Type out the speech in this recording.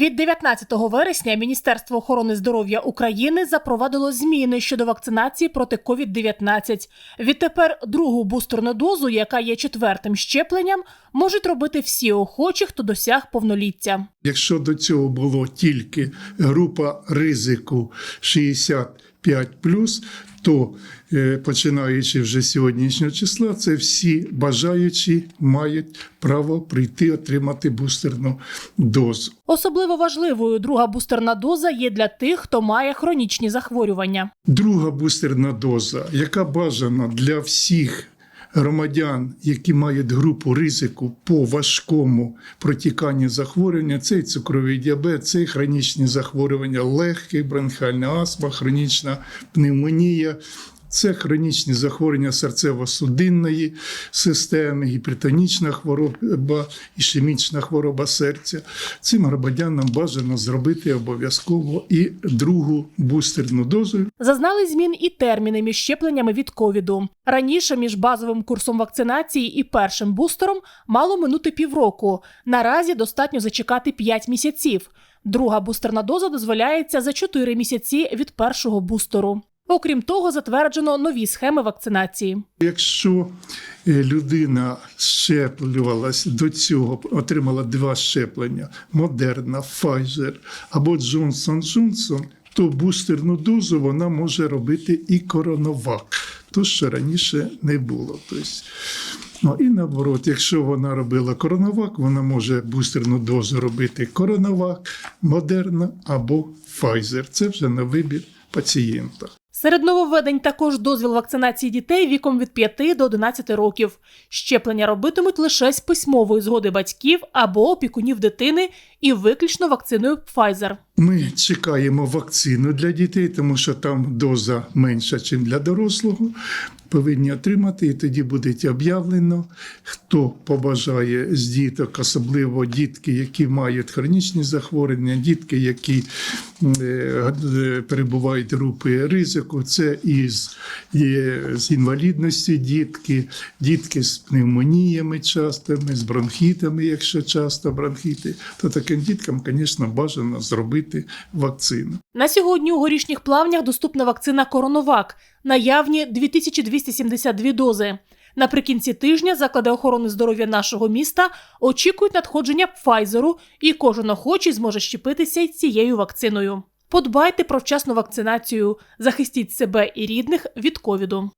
Від 19 вересня Міністерство охорони здоров'я України запровадило зміни щодо вакцинації проти COVID-19. Відтепер другу бустерну дозу, яка є четвертим щепленням, можуть робити всі охочі, хто досяг повноліття. Якщо до цього було тільки група ризику 65 то е, починаючи вже з сьогоднішнього числа, це всі бажаючі мають право прийти отримати бустерну дозу. Особливо важливою друга бустерна доза є для тих, хто має хронічні захворювання. Друга бустерна доза, яка бажана для всіх громадян, які мають групу ризику по важкому протіканню захворювання, це і цукровий діабет, це і хронічні захворювання, легких, бронхіальна астма, хронічна пневмонія. Це хронічні захворювання серцево-судинної системи, гіпертонічна хвороба, ішемічна хвороба серця. Цим громадянам бажано зробити обов'язково і другу бустерну дозу Зазнали змін і терміни між щепленнями від ковіду. Раніше між базовим курсом вакцинації і першим бустером мало минути півроку. Наразі достатньо зачекати 5 місяців. Друга бустерна доза дозволяється за 4 місяці від першого бустеру. Окрім того, затверджено нові схеми вакцинації. Якщо е, людина щеплювалась до цього, отримала два щеплення: Модерна, Pfizer або Johnson Johnson, то бустерну дозу вона може робити і коронавак, то що раніше не було. Тобто, ну, і наоборот, якщо вона робила коронавак, вона може бустерну дозу робити коронавак, Модерна або Pfizer. Це вже на вибір пацієнта. Серед нововведень також дозвіл вакцинації дітей віком від 5 до 11 років. Щеплення робитимуть лише з письмової згоди батьків або опікунів дитини і виключно вакциною Pfizer. Ми чекаємо вакцину для дітей, тому що там доза менша, ніж для дорослого. Повинні отримати, і тоді буде об'явлено, хто побажає з діток, особливо дітки, які мають хронічні захворювання, дітки, які перебувають групи ризику. Це із з інвалідності дітки, дітки з пневмоніями частими, з бронхітами, якщо часто бронхіти, то таким діткам, звісно, бажано зробити вакцину. На сьогодні у горішніх плавнях доступна вакцина Коронавак. Наявні 2272 дози. Наприкінці тижня заклади охорони здоров'я нашого міста очікують надходження Пфайзеру, і кожен охочий зможе щепитися цією вакциною. Подбайте про вчасну вакцинацію, захистіть себе і рідних від ковіду.